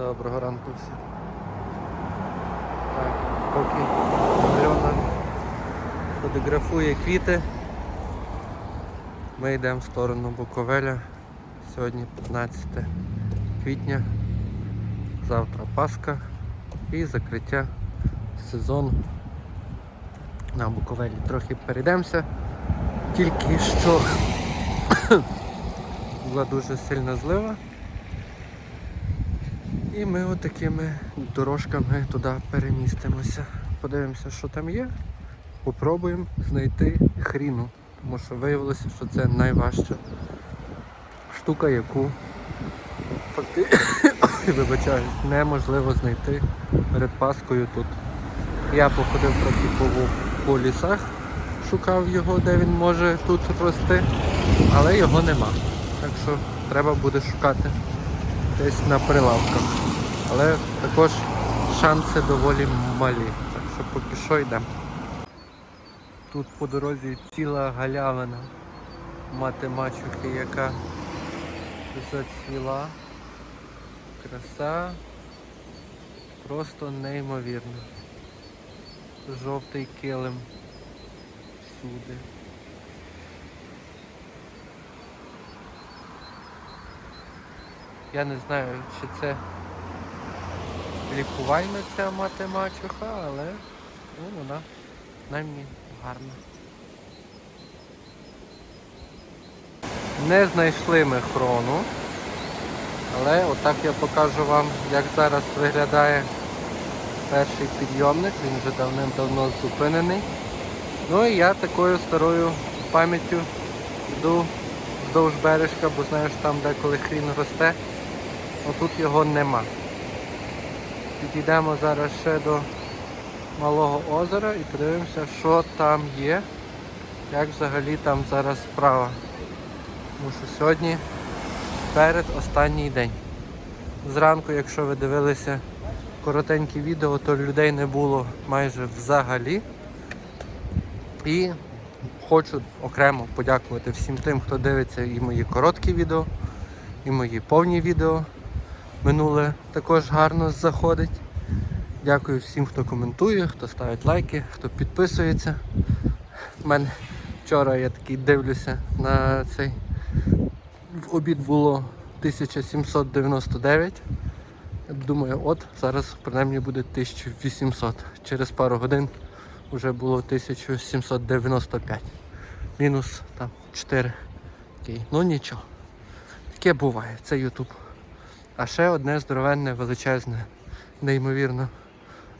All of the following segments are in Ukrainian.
Доброго ранку всім. Так, поки Альона фотографує квіти. Ми йдемо в сторону Буковеля. Сьогодні 15 квітня. Завтра Пасха і закриття сезону на Буковелі. Трохи перейдемося. Тільки що була дуже сильна злива. І ми отакими дорожками туди перемістимося. Подивимося, що там є. Попробуємо знайти хріну. Тому що виявилося, що це найважча штука, яку факти... вибачаюсь, неможливо знайти перед Паскою тут. Я походив трохи по, по лісах, шукав його, де він може тут рости, але його нема. Так що треба буде шукати десь на прилавках. Але також шанси доволі малі. Так що поки що йдемо. Тут по дорозі ціла галявина мати мачухи, яка зацвіла. Краса просто неймовірна. Жовтий килим всюди. Я не знаю, чи це лікувальна ця мати мачуха, але ну, вона принаймні гарна. Не знайшли ми хрону, але отак я покажу вам, як зараз виглядає перший підйомник, він вже давним-давно зупинений. Ну і я такою старою пам'яттю йду вздовж бережка, бо знаю, що там деколи хрін росте. Отут його нема. Підійдемо зараз ще до малого озера і подивимося, що там є, як взагалі там зараз справа. Тому що сьогодні перед останній день. Зранку, якщо ви дивилися коротенькі відео, то людей не було майже взагалі. І хочу окремо подякувати всім тим, хто дивиться і мої короткі відео, і мої повні відео. Минуле також гарно заходить. Дякую всім, хто коментує, хто ставить лайки, хто підписується. У мене вчора я такий дивлюся на цей. В обід було 1799. Думаю, от зараз принаймні буде 1800. Через пару годин вже було 1795. Мінус там 4. Окей. Ну нічого. Таке буває, це Ютуб. А ще одне здоровенне, величезне, неймовірно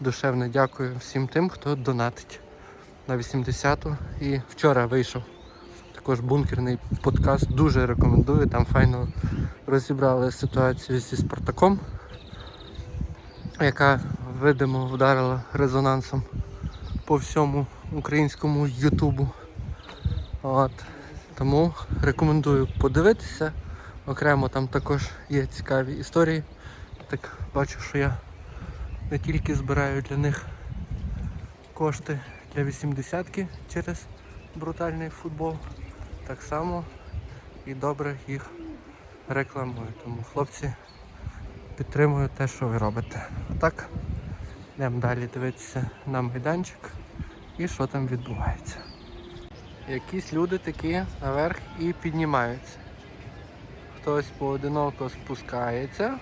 душевне дякую всім тим, хто донатить на 80-ту. І вчора вийшов також бункерний подкаст. Дуже рекомендую. Там файно розібрали ситуацію зі Спартаком, яка видимо вдарила резонансом по всьому українському Ютубу. От. Тому рекомендую подивитися. Окремо там також є цікаві історії. Так бачу, що я не тільки збираю для них кошти для 80-ки через брутальний футбол, так само і добре їх рекламую. Тому хлопці підтримую те, що ви робите. Так, йдемо далі дивитися на майданчик і що там відбувається. Якісь люди такі наверх і піднімаються. Хтось поодиноко спускається,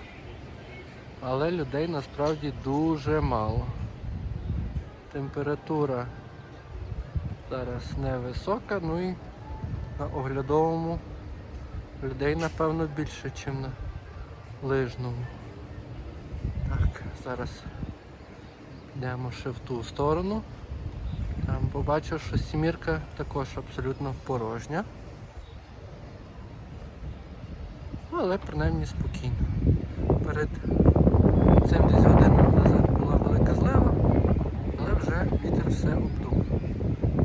але людей насправді дуже мало. Температура зараз невисока, ну і на оглядовому людей напевно більше, ніж на лижному. Так, зараз йдемо ще в ту сторону. Там побачив, що сімірка також абсолютно порожня. Ну, але принаймні спокійно. Перед цим десь годину назад була велика злива, але вже вітер все обдув.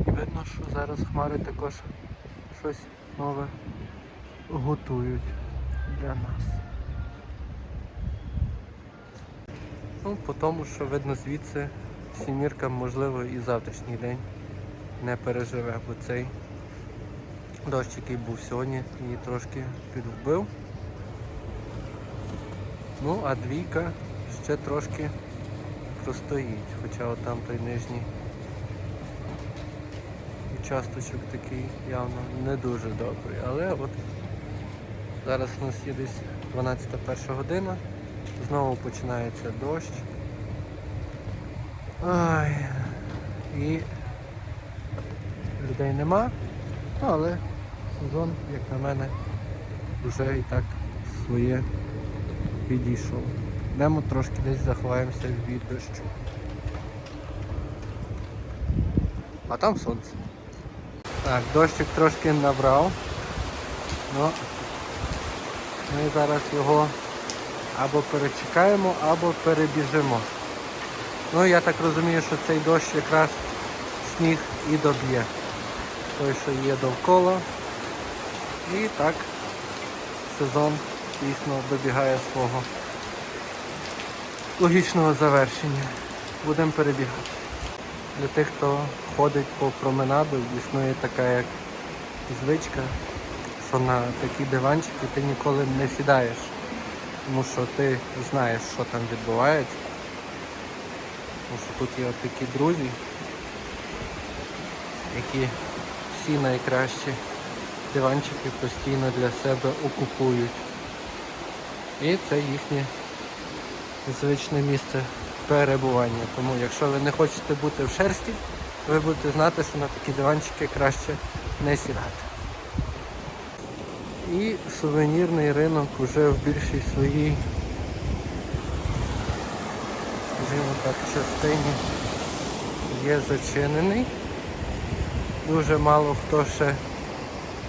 Видно, що зараз хмари також щось нове готують для нас. Ну, по тому, що видно звідси, сімірка, можливо, і завтрашній день не переживе, бо цей дощ, який був сьогодні, її трошки підвбив. Ну, а двійка ще трошки простоїть, хоча от там той нижній участочок такий явно не дуже добрий. Але от зараз у нас є десь 12 перша година, знову починається дощ. Ай, і людей нема, але сезон, як на мене, вже і так своє підійшов. Йдемо трошки десь заховаємося від дощу. А там сонце. Так, дощик трошки набрав. Ну, ми зараз його або перечекаємо, або перебіжимо. Ну я так розумію, що цей дощ якраз сніг і доб'є. Той, що є довкола. І так сезон дійсно добігає свого логічного завершення. Будемо перебігати. Для тих, хто ходить по променаду, існує така як звичка, що на такі диванчики ти ніколи не сідаєш, тому що ти знаєш, що там відбувається. Тому що тут є от такі друзі, які всі найкращі диванчики постійно для себе окупують. І це їхнє звичне місце перебування. Тому якщо ви не хочете бути в шерсті, ви будете знати, що на такі диванчики краще не сідати. І сувенірний ринок вже в більшій своїй скажімо так, частині є зачинений. Дуже мало хто ще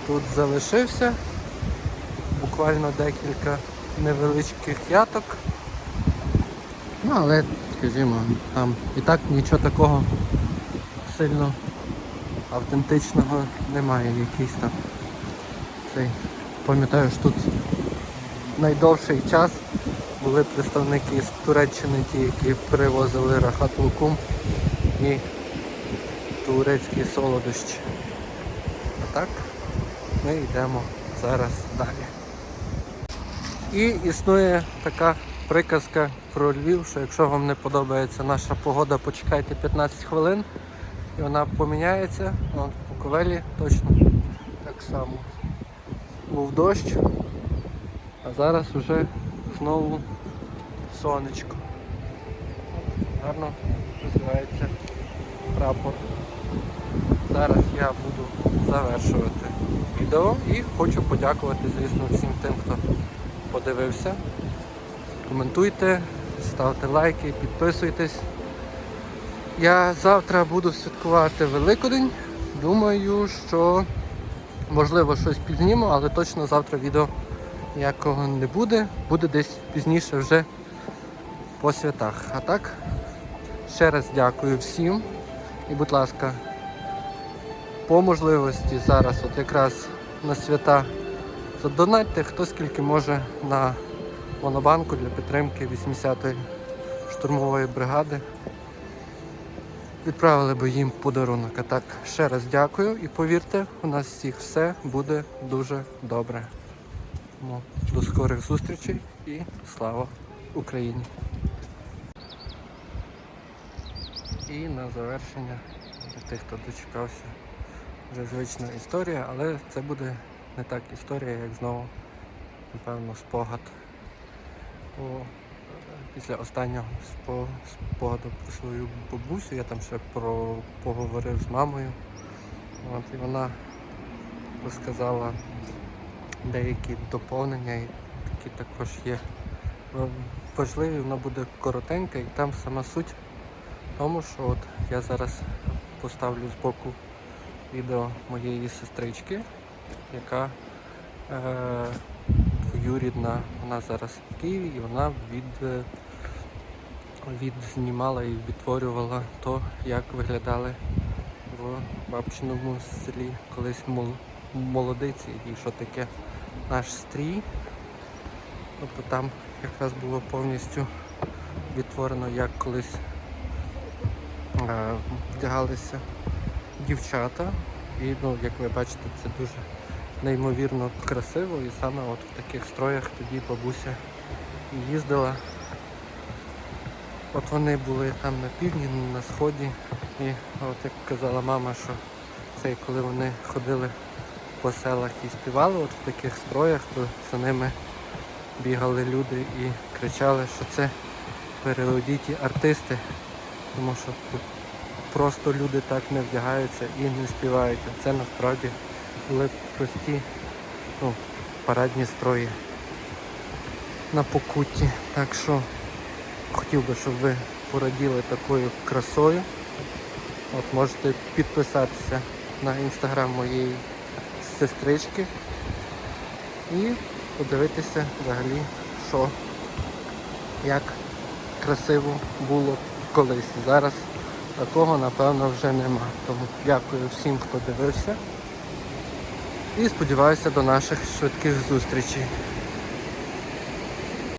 тут залишився. Буквально декілька невеличких яток. Ну, але, скажімо, там і так нічого такого сильно автентичного немає. Якийсь там цей. Пам'ятаю, що тут найдовший час були представники з Туреччини, ті, які привозили рахат лукум і турецькі солодощі. А так ми йдемо зараз далі. І існує така приказка про Львів, що якщо вам не подобається наша погода, почекайте 15 хвилин і вона поміняється. Вон в Буковелі точно так само. Був дощ, а зараз вже знову сонечко. Гарно розвивається прапор. Зараз я буду завершувати відео і хочу подякувати, звісно, всім тим, хто подивився. Коментуйте, ставте лайки, підписуйтесь. Я завтра буду святкувати Великодень. Думаю, що можливо щось підзніму, але точно завтра відео ніякого не буде. Буде десь пізніше вже по святах. А так, ще раз дякую всім. І, будь ласка, по можливості зараз, от якраз на свята, задонатьте хто скільки може на монобанку для підтримки 80-ї штурмової бригади. Відправили би їм подарунок. А так, ще раз дякую і повірте, у нас всіх все буде дуже добре. Тому до скорих зустрічей і слава Україні! І на завершення для тих, хто дочекався, вже звична історія, але це буде не так історія, як знову, напевно, спогад. По, після останнього спогаду про свою бабусю, я там ще про, поговорив з мамою. От, і вона розказала деякі доповнення, і такі також є важливі, воно буде коротеньке, і там сама суть тому, що от я зараз поставлю з боку відео моєї сестрички, яка е, двоюрідна, вона зараз в Києві і вона від, е, відзнімала і відтворювала то, як виглядали в бабчиному селі колись мол- молодиці і що таке наш стрій. Тобто там якраз було повністю відтворено, як колись е, вдягалися дівчата. І ну, як ви бачите, це дуже неймовірно красиво і саме от в таких строях тоді бабуся їздила. От вони були там на півдні, на сході. І от як казала мама, що це коли вони ходили по селах і співали от в таких строях, то за ними бігали люди і кричали, що це переодіті артисти, тому що тут просто люди так не вдягаються і не співають. Це насправді були прості ну, парадні строї на покутті. Так що хотів би, щоб ви пораділи такою красою. От можете підписатися на інстаграм моєї сестрички і подивитися взагалі, що як красиво було колись. Зараз такого напевно вже нема. Тому дякую всім, хто дивився. І сподіваюся до наших швидких зустрічей.